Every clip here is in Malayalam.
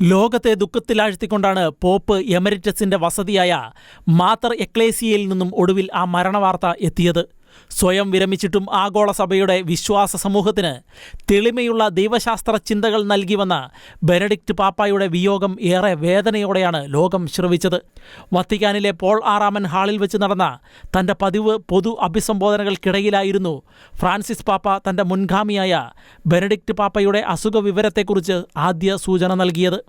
ലോകത്തെ ദുഃഖത്തിലാഴ്ത്തിക്കൊണ്ടാണ് പോപ്പ് എമരിറ്റസിന്റെ വസതിയായ മാത്തർ എക്ലേസിയയിൽ നിന്നും ഒടുവിൽ ആ മരണവാർത്ത എത്തിയത്. സ്വയം വിരമിച്ചിട്ടും ആഗോള സഭയുടെ വിശ്വാസ സമൂഹത്തിന് തെളിമയുള്ള ദൈവശാസ്ത്ര ചിന്തകൾ നൽകി വന്ന ബെനഡിക്റ്റ് പാപ്പായുടെ വിയോഗം ഏറെ വേദനയോടെയാണ് ലോകം ശ്രവിച്ചത്. വത്തിക്കാനിലെ പോൾ ആറാമൻ ഹാളിൽ വെച്ച് നടന്ന തന്റെ പതിവ് പൊതു അഭിസംബോധനകൾക്കിടയിലായിരുന്നു ഫ്രാൻസിസ് പാപ്പ തന്റെ മുൻഗാമിയായ ബെനഡിക്റ്റ് പാപ്പയുടെ അസുഖ വിവരത്തെക്കുറിച്ച് ആദ്യ സൂചന നൽകിയത്.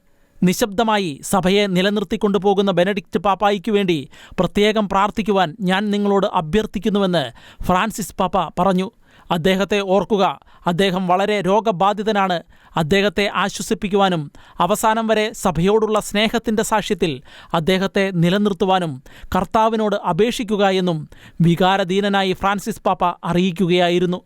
നിശബ്ദമായി സഭയെ നിലനിർത്തിക്കൊണ്ടുപോകുന്ന ബെനഡിക്റ്റ് പാപ്പായിക്കു വേണ്ടി പ്രത്യേകം പ്രാർത്ഥിക്കുവാൻ ഞാൻ നിങ്ങളോട് അഭ്യർത്ഥിക്കുന്നുവെന്ന് ഫ്രാൻസിസ് പാപ്പ പറഞ്ഞു. അദ്ദേഹത്തെ ഓർക്കുക അദ്ദേഹം വളരെ രോഗബാധിതനാണ്. അദ്ദേഹത്തെ ആശ്വസിപ്പിക്കുവാനും അവസാനം വരെ സഭയോടുള്ള സ്നേഹത്തിന്റെ സാക്ഷ്യത്തിൽ അദ്ദേഹത്തെ നിലനിർത്തുവാനും കർത്താവിനോട് അപേക്ഷിക്കുക എന്നും വികാരധീനനായി ഫ്രാൻസിസ് പാപ്പ അറിയിക്കുകയായിരുന്നു.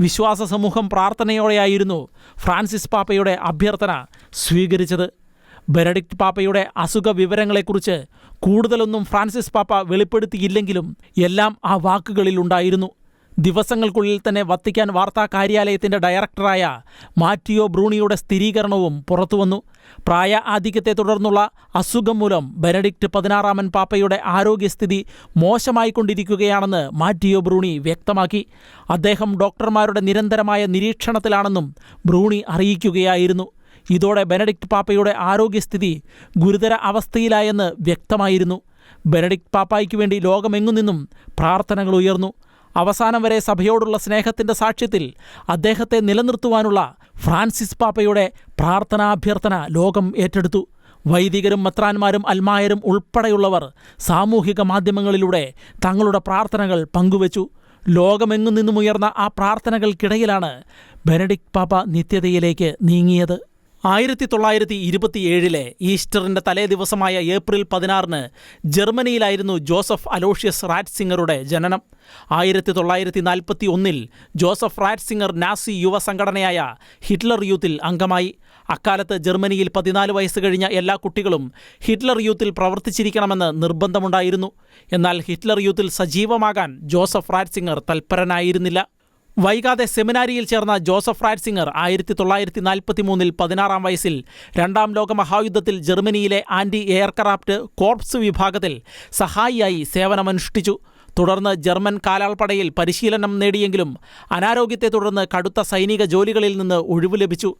വിശ്വാസ സമൂഹം പ്രാർത്ഥനയോടെയായിരുന്നു ഫ്രാൻസിസ് പാപ്പയുടെ അഭ്യർത്ഥന സ്വീകരിച്ചത്. ബെനഡിക്റ്റ് പാപ്പയുടെ അസുഖ വിവരങ്ങളെക്കുറിച്ച് കൂടുതലൊന്നും ഫ്രാൻസിസ് പാപ്പ വെളിപ്പെടുത്തിയില്ലെങ്കിലും എല്ലാം ആ വാക്കുകളിലുണ്ടായിരുന്നു ദിവസങ്ങൾക്കുള്ളിൽ തന്നെ വത്തിക്കാൻ വാർത്താ കാര്യാലയത്തിന്റെ ഡയറക്ടറായ മാറ്റിയോ ബ്രൂണിയുടെ സ്ഥിരീകരണവും പുറത്തുവന്നു പ്രായ ആധിക്യത്തെ തുടർന്നുള്ള അസുഖം മൂലം ബെനഡിക്റ്റ് പതിനാറാമൻ പാപ്പയുടെ ആരോഗ്യസ്ഥിതി മോശമായിക്കൊണ്ടിരിക്കുകയാണെന്ന് മാറ്റിയോ ബ്രൂണി വ്യക്തമാക്കി. അദ്ദേഹം ഡോക്ടർമാരുടെ നിരന്തരമായ നിരീക്ഷണത്തിലാണെന്നും ബ്രൂണി അറിയിക്കുകയായിരുന്നു. ഇതോടെ ബെനഡിക്ട് പാപ്പയുടെ ആരോഗ്യസ്ഥിതി ഗുരുതര അവസ്ഥയിലായെന്ന് വ്യക്തമായിരുന്നു. ബെനഡിക്ട് പാപ്പായ്ക്ക് വേണ്ടി ലോകമെങ്ങു നിന്നും പ്രാർത്ഥനകൾ ഉയർന്നു. അവസാനം വരെ സഭയോടുള്ള സ്നേഹത്തിന്റെ സാക്ഷ്യത്തിൽ അദ്ദേഹത്തെ നിലനിർത്തുവാനുള്ള ഫ്രാൻസിസ് പാപ്പയുടെ പ്രാർത്ഥനാഭ്യർത്ഥന ലോകം ഏറ്റെടുത്തു. വൈദികരും മത്രാന്മാരും അൽമായരും ഉൾപ്പെടെയുള്ളവർ സാമൂഹിക മാധ്യമങ്ങളിലൂടെ തങ്ങളുടെ പ്രാർത്ഥനകൾ പങ്കുവച്ചു. ലോകമെങ്ങു നിന്നുമുയർന്ന ആ പ്രാർത്ഥനകൾക്കിടയിലാണ് ബെനഡിക് പാപ്പ നിത്യതയിലേക്ക് നീങ്ങിയത്. ആയിരത്തി തൊള്ളായിരത്തി ഇരുപത്തിയേഴിലെ ഈസ്റ്ററിന്റെ തലേ ദിവസമായ ഏപ്രിൽ പതിനാറിന് ജർമ്മനിയിലായിരുന്നു ജോസഫ് അലോഷ്യസ് റാറ്റ്സിംഗറുടെ ജനനം. ആയിരത്തി തൊള്ളായിരത്തി നാൽപ്പത്തി ഒന്നിൽ ജോസഫ് റാറ്റ്സിംഗർ നാസി യുവ സംഘടനയായ ഹിറ്റ്ലർ യൂത്തിൽ അംഗമായി. അക്കാലത്ത് ജർമ്മനിയിൽ പതിനാല് വയസ്സ് കഴിഞ്ഞ എല്ലാ കുട്ടികളും ഹിറ്റ്ലർ യൂത്തിൽ പ്രവർത്തിച്ചിരിക്കണമെന്ന് നിർബന്ധമുണ്ടായിരുന്നു. എന്നാൽ ഹിറ്റ്ലർ യൂത്തിൽ സജീവമാകാൻ ജോസഫ് റാറ്റ്സിംഗർ തൽപരനായിരുന്നില്ല. വൈകാതെ സെമിനാരിയിൽ ചേർന്ന ജോസഫ് റാറ്റ്സിംഗർ ആയിരത്തി തൊള്ളായിരത്തി നാൽപ്പത്തി മൂന്നിൽ പതിനാറാം വയസ്സിൽ രണ്ടാം ലോക മഹായുദ്ധത്തിൽ ജർമ്മനിയിലെ ആന്റി എയർക്രാഫ്റ്റ് കോർപ്സ് വിഭാഗത്തിൽ സഹായിയായി സേവനമനുഷ്ഠിച്ചു. തുടർന്ന് ജർമ്മൻ കാലാൾപ്പടയിൽ പരിശീലനം നേടിയെങ്കിലും അനാരോഗ്യത്തെ തുടർന്ന് കടുത്ത സൈനിക ജോലികളിൽ നിന്ന് ഒഴിവു ലഭിച്ചു.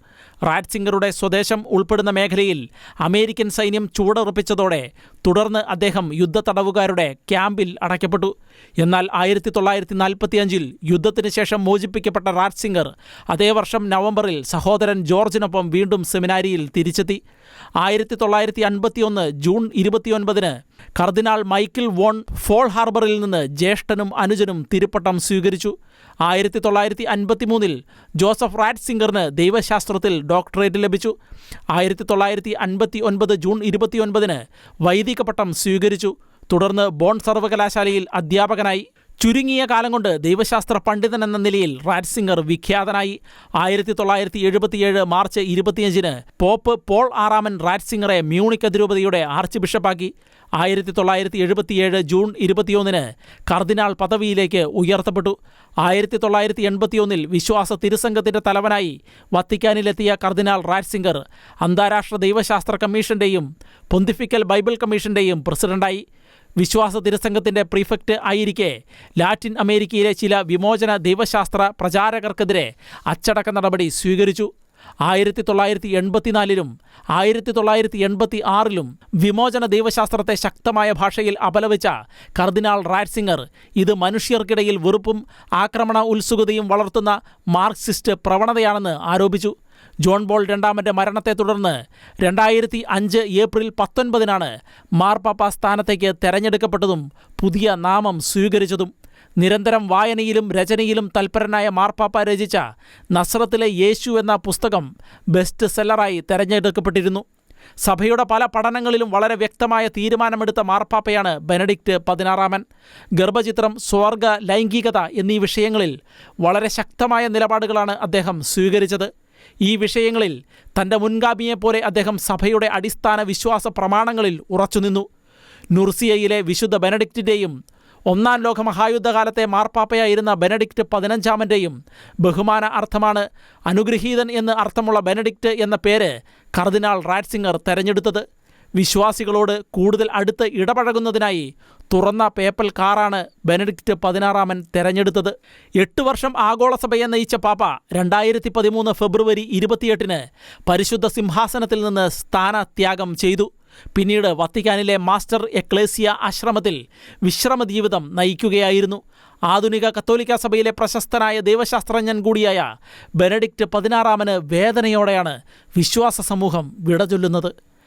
റാറ്റ്സിംഗറുടെ സ്വദേശം ഉൾപ്പെടുന്ന മേഖലയിൽ അമേരിക്കൻ സൈന്യം ചൂടുറപ്പിച്ചതോടെ തുടർന്ന് അദ്ദേഹം യുദ്ധ തടവുകാരുടെ ക്യാമ്പിൽ അടയ്ക്കപ്പെട്ടു. എന്നാൽ ആയിരത്തി തൊള്ളായിരത്തി നാൽപ്പത്തിയഞ്ചിൽ യുദ്ധത്തിന് ശേഷം മോചിപ്പിക്കപ്പെട്ട റാറ്റ്സിംഗർ അതേ വർഷം നവംബറിൽ സഹോദരൻ ജോർജിനൊപ്പം വീണ്ടും സെമിനാരിയിൽ തിരിച്ചെത്തി. ആയിരത്തി തൊള്ളായിരത്തി അൻപത്തിയൊന്ന് ജൂൺ ഇരുപത്തിയൊൻപതിന് കർദിനാൾ മൈക്കിൾ വോൺ ഫോൾ ഹാർബറിൽ നിന്ന് ജ്യേഷ്ഠനും അനുജനും തിരുപ്പട്ടം സ്വീകരിച്ചു. ആയിരത്തി തൊള്ളായിരത്തി അൻപത്തിമൂന്നിൽ ജോസഫ് റാറ്റ് സിംഗറിന് ദൈവശാസ്ത്രത്തിൽ ഡോക്ടറേറ്റ് ലഭിച്ചു. ആയിരത്തി തൊള്ളായിരത്തി അൻപത്തി ഒൻപത് ജൂൺ ഇരുപത്തിയൊൻപതിന് വൈദിക പട്ടം സ്വീകരിച്ചു. തുടർന്ന് ബോൺ സർവകലാശാലയിൽ അധ്യാപകനായി. ചുരുങ്ങിയ കാലം കൊണ്ട് ദൈവശാസ്ത്ര പണ്ഡിതൻ എന്ന നിലയിൽ റാറ്റ്സിംഗർ വിഖ്യാതനായി. ആയിരത്തി തൊള്ളായിരത്തി എഴുപത്തിയേഴ് മാർച്ച് ഇരുപത്തിയഞ്ചിന് പോപ്പ് പോൾ ആറാമൻ റാറ്റ്സിംഗറെ മ്യൂണിക് അതിരൂപതയുടെ ആർച്ച് ബിഷപ്പാക്കി. ആയിരത്തി തൊള്ളായിരത്തി എഴുപത്തിയേഴ് ജൂൺ ഇരുപത്തിയൊന്നിന് കർദിനാൾ പദവിയിലേക്ക് ഉയർത്തപ്പെട്ടു. ആയിരത്തി തൊള്ളായിരത്തി എൺപത്തിയൊന്നിൽ വിശ്വാസ തിരുസംഘത്തിന്റെ തലവനായി വത്തിക്കാനിലെത്തിയ കർദിനാൾ റാറ്റ്സിംഗർ അന്താരാഷ്ട്ര ദൈവശാസ്ത്ര കമ്മീഷന്റെയും പൊന്തിഫിക്കൽ ബൈബിൾ കമ്മീഷന്റെയും പ്രസിഡന്റായി. വിശ്വാസ തിരുസംഘത്തിന്റെ പ്രീഫെക്റ്റ് ആയിരിക്കെ. ലാറ്റിൻ അമേരിക്കയിലെ ചില വിമോചന ദൈവശാസ്ത്ര പ്രചാരകർക്കെതിരെ അച്ചടക്ക നടപടി സ്വീകരിച്ചു. ആയിരത്തി തൊള്ളായിരത്തി എൺപത്തിനാലിലും ആയിരത്തി തൊള്ളായിരത്തി എൺപത്തി ആറിലും വിമോചന ദൈവശാസ്ത്രത്തെ ശക്തമായ ഭാഷയിൽ അപലപിച്ച കർദിനാൾ റാറ്റ്സിംഗർ ഇത് മനുഷ്യർക്കിടയിൽ വെറുപ്പും ആക്രമണ ഉത്സുകതയും വളർത്തുന്ന മാർക്സിസ്റ്റ് പ്രവണതയാണെന്ന് ആരോപിച്ചു. ജോൺ ബോൾ രണ്ടാമന്റെ മരണത്തെ തുടർന്ന് രണ്ടായിരത്തി അഞ്ച് ഏപ്രിൽ പത്തൊൻപതിനാണ് മാർപ്പാപ്പ സ്ഥാനത്തേക്ക് തെരഞ്ഞെടുക്കപ്പെട്ടതും പുതിയ നാമം സ്വീകരിച്ചതും. നിരന്തരം വായനയിലും രചനയിലും തൽപരനായ മാർപ്പാപ്പ രചിച്ച നസ്രത്തിലെ യേശു എന്ന പുസ്തകം ബെസ്റ്റ് സെല്ലറായി തെരഞ്ഞെടുക്കപ്പെട്ടിരുന്നു. സഭയുടെ പല പഠനങ്ങളിലും വളരെ വ്യക്തമായ തീരുമാനമെടുത്ത മാർപ്പാപ്പയാണ് ബെനഡിക്റ്റ് പതിനാറാമൻ. ഗർഭചിത്രം സ്വർഗ ലൈംഗികത എന്നീ വിഷയങ്ങളിൽ വളരെ ശക്തമായ നിലപാടുകളാണ് അദ്ദേഹം സ്വീകരിച്ചത്. ഈ വിഷയങ്ങളിൽ തന്റെ മുൻഗാമിയെപ്പോലെ അദ്ദേഹം സഭയുടെ അടിസ്ഥാന വിശ്വാസ പ്രമാണങ്ങളിൽ ഉറച്ചുനിന്നു. നുർസിയയിലെ വിശുദ്ധ ബെനഡിക്റ്റിന്റെയും ഒന്നാം ലോക മഹായുദ്ധകാലത്തെ മാർപ്പാപ്പയായിരുന്ന ബെനഡിക്റ്റ് പതിനഞ്ചാമന്റെയും ബഹുമാന അർത്ഥമാണ് അനുഗ്രഹീതൻ എന്ന് അർത്ഥമുള്ള ബെനഡിക്റ്റ് എന്ന പേര് കർദിനാൾ റാറ്റ്സിംഗർ തെരഞ്ഞെടുത്തത്. വിശ്വാസികളോട് കൂടുതൽ അടുത്ത് ഇടപഴകുന്നതിനായി തുറന്ന പേപ്പൽ കാറാണ് ബെനഡിക്റ്റ് പതിനാറാമൻ തെരഞ്ഞെടുത്തത്. എട്ട് വർഷം ആഗോളസഭയെ നയിച്ച പാപ്പ രണ്ടായിരത്തി പതിമൂന്ന് ഫെബ്രുവരി ഇരുപത്തിയെട്ടിന് പരിശുദ്ധ സിംഹാസനത്തിൽ നിന്ന് സ്ഥാനത്യാഗം ചെയ്തു. പിന്നീട് വത്തിക്കാനിലെ മാസ്റ്റർ എക്ലേസിയ ആശ്രമത്തിൽ വിശ്രമ ജീവിതം നയിക്കുകയായിരുന്നു. ആധുനിക കത്തോലിക്ക സഭയിലെ പ്രശസ്തനായ ദൈവശാസ്ത്രജ്ഞൻ കൂടിയായ ബെനഡിക്റ്റ് പതിനാറാമന് വേദനയോടെയാണ് വിശ്വാസ സമൂഹം വിട ചൊല്ലുന്നത്